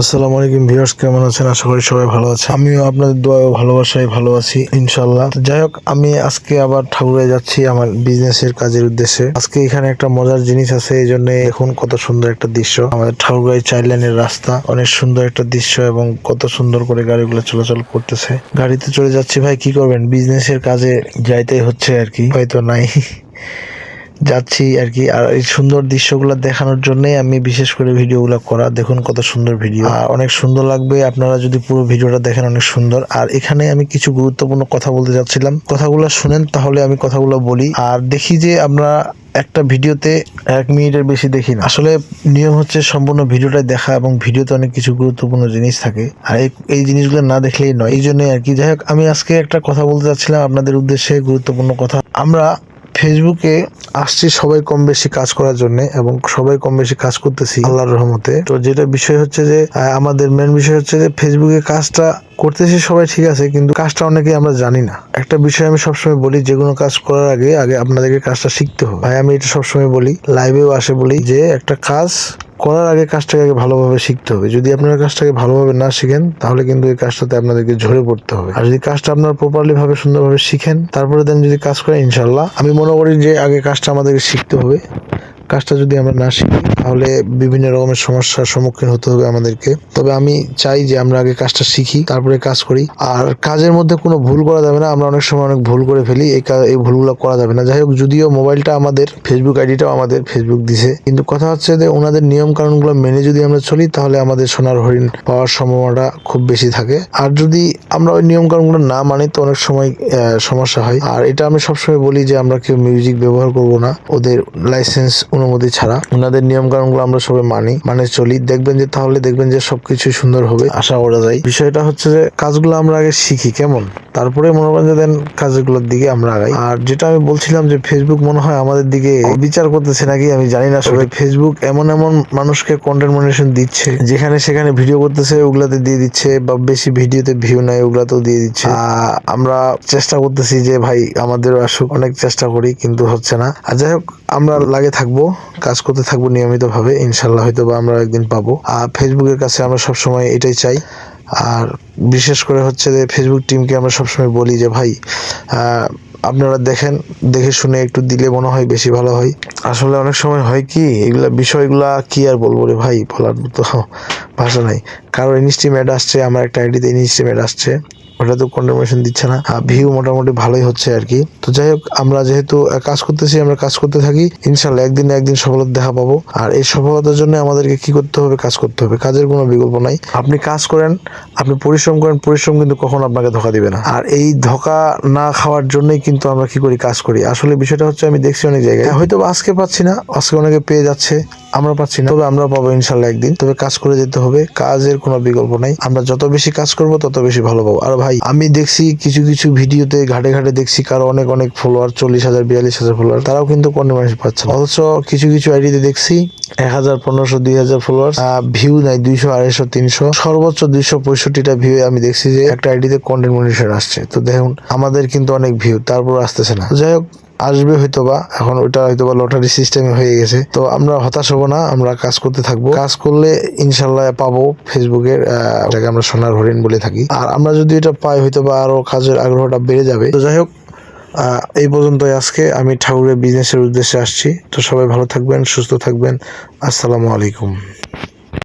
আসসালামু আলাইকুম ভিউয়ার্স, কেমন আছেন? আশা করি সবাই ভালো আছে আমিও আপনাদের দোয়া ও ভালোবাসায় ভালো আছি ইনশাল্লাহ যাই হোক, আমি আজকে আবার ঠাকুরে যাচ্ছি আমার বিজনেসের কাজের উদ্দেশ্যে। আজকে এখানে একটা মজার জিনিস আছে, এই জন্য এখন কত সুন্দর একটা দৃশ্য। আমাদের ঠাকুরগাঁই চার লাইনের রাস্তা, অনেক সুন্দর একটা দৃশ্য এবং কত সুন্দর করে গাড়িগুলো চলাচল করতেছে। গাড়িতে চলে যাচ্ছি, ভাই, কি করবেন? বিজনেসের কাজে যাইতেই হচ্ছে আর কি, হয়তো নাই। যাচ্ছি আর কি। আর এই সুন্দর দৃশ্যগুলো দেখানোর জন্যই আমি বিশেষ করে ভিডিওগুলো করা। দেখুন কত সুন্দর ভিডিও। আর অনেক সুন্দর লাগবে আপনারা যদি পুরো ভিডিওটা দেখেন অনেক সুন্দর। আর এখানে আমি কিছু গুরুত্বপূর্ণ কথা বলতে যাচ্ছিলাম। কথাগুলো শুনেন, তাহলে আমি কথাগুলো বলি। আর দেখি যে আমরা একটা ভিডিওতে এক মিনিটের বেশি দেখি না। আসলে নিয়ম হচ্ছে সম্পূর্ণ ভিডিওটা দেখা এবং ভিডিওতে অনেক কিছু গুরুত্বপূর্ণ জিনিস থাকে। আর এই- এই জিনিসগুলো না দেখলেই নয়। এই জন্যই আর কি। যাই হোক, আমি আজকে একটা কথা বলতে চাচ্ছিলাম আপনাদের উদ্দেশ্যে গুরুত্বপূর্ণ কথা। আমরা ফেসবুকে আসছি সবাই কম বেশি কাজ করার জন্য এবং সবাই কম বেশি কাজ করতেছি আল্লাহর রহমতে। তো যেটা বিষয় হচ্ছে যে আমাদের মেন বিষয় হচ্ছে যে, ফেসবুকে কাজটা করতেছি সবাই ঠিক আছে, কিন্তু কাজটা অনেকেই আমরা জানি না। একটা বিষয় আমি সবসময় বলি, যে কোনো কাজ করার আগে আগে আপনাদেরকে কাজটা শিখতে হবে। ভাই, আমি এটা সবসময় বলি লাইভেও আসে বলি যে, একটা কাজ করার আগে কাজটাকে আগে ভালোভাবে শিখতে হবে। যদি আপনার কাজটাকে ভালোভাবে না শিখেন, তাহলে কিন্তু এই কাজটাতে আপনাদেরকে ঝরে পড়তে হবে। আর যদি কাজটা আপনার প্রপারলি ভাবে সুন্দরভাবে শিখেন, তারপরে দেন যদি কাজ করেন ইনশাল্লাহ আমি মনে করি যে আগে কাজটা আমাদেরকে শিখতে হবে। কাজটা যদি আমরা না শিখি, তাহলে বিভিন্ন রকমের সমস্যার সম্মুখীন হতে হবে আমাদেরকে। তবে আমি চাই যে আমরা আগে কাজটা শিখি, তারপরে কাজ করি। আর কাজের মধ্যে কোনো ভুল করা যাবে না, আমরা অনেক সময় অনেক ভুল করে ফেলি, এই কা- এই ভুলগুলো করা যাবে না। যাই হোক, যদিও মোবাইলটা আমাদের ফেসবুক আইডিটাও আমাদের ফেসবুক দিছে। কিন্তু কথা হচ্ছে যে ওনাদের নিয়ম কানুনগুলো মেনে যদি আমরা চলি, তাহলে আমাদের সোনার হরিণ পাওয়ার সম্ভাবনাটা খুব বেশি থাকে। আর যদি আমরা ওই নিয়ম কানুনগুলো না মানি, তো অনেক সময় সমস্যা হয়। আর এটা আমি সবসময় বলি যে আমরা কেউ মিউজিক ব্যবহার করব না। ওদের লাইসেন্স অনুমতি ছাড়া। ওনাদের নিয়ম কানুনগুলো আমরা সবাই মানি মানে চলি। দেখবেন যে তাহলে দেখবেন যে সবকিছু সুন্দর হবে, আশা করা যায়। বিষয়টা হচ্ছে যে কাজগুলো আমরা আগে শিখি, কেমন? তারপরে মনে যে দেন কাজগুলোর দিকে আমরা আগাই। আর যেটা আমি বলছিলাম যে ফেসবুক মনে হয় আমাদের দিকে বিচার করতেছে নাকি, আমি জানি না। সবাই ফেসবুক এমন এমন মানুষকে কন্টেন্ট মনিটেশন দিচ্ছে, যেখানে সেখানে ভিডিও করতেছে, ওগুলাতে দিয়ে দিচ্ছে, বা বেশি ভিডিওতে ভিউ নাই, ওগুলাতেও দিয়ে দিচ্ছে। আমরা চেষ্টা করতেছি যে ভাই, আমাদেরও আসুক, অনেক চেষ্টা করি, কিন্তু হচ্ছে না। আর যাই হোক, আমরা লাগে থাকব, কাজ করতে থাকব নিয়মিত ভাবে ইনশাল্লাহ হয়তো বা আমরা একদিন পাবো। আর ফেসবুকের কাছে আমরা সবসময় এটাই চাই। আর বিশেষ করে হচ্ছে যে ফেসবুক টিমকে আমরা সবসময় বলি যে, ভাই আপনারা দেখেন, দেখে শুনে একটু দিলে মনে হয় বেশি ভালো হয়। আসলে অনেক সময় হয় কি, এগুলা বিষয়গুলা কি আর বলব রে ভাই, বলার মতো ভাষা নাই। কারও ইনস্টিম অ্যাড আসছে, আমার একটা আইডিতে ইনস্টিম অ্যাড আসছে। ওটা তো কন্ডামেশন দিচ্ছে না। ভিউ মোটামুটি ভালোই হচ্ছে আর কি। তো যাই হোক, আমরা যেহেতু কাজ করতেছি, আমরা কাজ করতে থাকি ইনশাল্লাহ একদিন একদিন সফলতা দেখা পাবো। আর এই সফলতার জন্য আমাদেরকে কি করতে হবে, কাজ করতে হবে। কাজের কোনো বিকল্প নাই। আপনি কাজ করেন, আপনি পরিশ্রম করেন, পরিশ্রম কিন্তু কখনো আপনাকে ধোকা দিবে না। আর এই ধোকা না খাওয়ার জন্যই কিন্তু আমরা কি করি, কাজ করি। আসলে বিষয়টা হচ্ছে, আমি দেখছি অনেক জায়গায়। হয়তো আজকে পাচ্ছি না, আজকে অনেকে পেয়ে যাচ্ছে। আমরা পাচ্ছি না। তবে আমরা পাবো ইনশাল্লাহ একদিন। তবে কাজ করে যেতে হবে। কাজের কোনো বিকল্প নাই। আমরা যত বেশি কাজ করব, তত বেশি ভালো পাবো। আর ভাই, আমি দেখছি কিছু কিছু ভিডিওতে ঘাটে ঘাটে দেখছি কারও অনেক অনেক ফলোয়ার চল্লিশ হাজার, বিয়াল্লিশ হাজার ফলোয়ার তারাও কিন্তু কোনো মানুষ পাচ্ছে অথচ কিছু কিছু আইডিতে দেখছি, এক হাজার, পনেরোশো, দুই হাজার ফলোয়ার ভিউ নাই দুইশো, আড়াইশো, তিনশো। সর্বোচ্চ দুইশো পঁয়ষট্টিটা ভিউ আমি দেখছি যে একটা আইডিতে কন্টেন্ট মনিটর আসছে। তো দেখুন, আমাদের কিন্তু অনেক ভিউ তারপর আসতেছে না। যাই হোক আসবে হয়তো বা এখন ওটা হয়তো বা লটারি সিস্টেমে হয়ে গেছে। তো আমরা হতাশ হব না আমরা কাজ করতে থাকব। কাজ করলে ইনশাল্লাহ পাবো ফেসবুকের আহ, আমরা সোনার হরিণ বলে থাকি। আর আমরা যদি এটা পাই হয়তো বা আরও কাজের আগ্রহটা বেড়ে যাবে। তো যাই হোক এই পর্যন্তই আজকে। আমি ঠাকুরের বিজনেসের উদ্দেশ্যে আসছি। তো সবাই ভালো থাকবেন সুস্থ থাকবেন। আসসালামু আলাইকুম।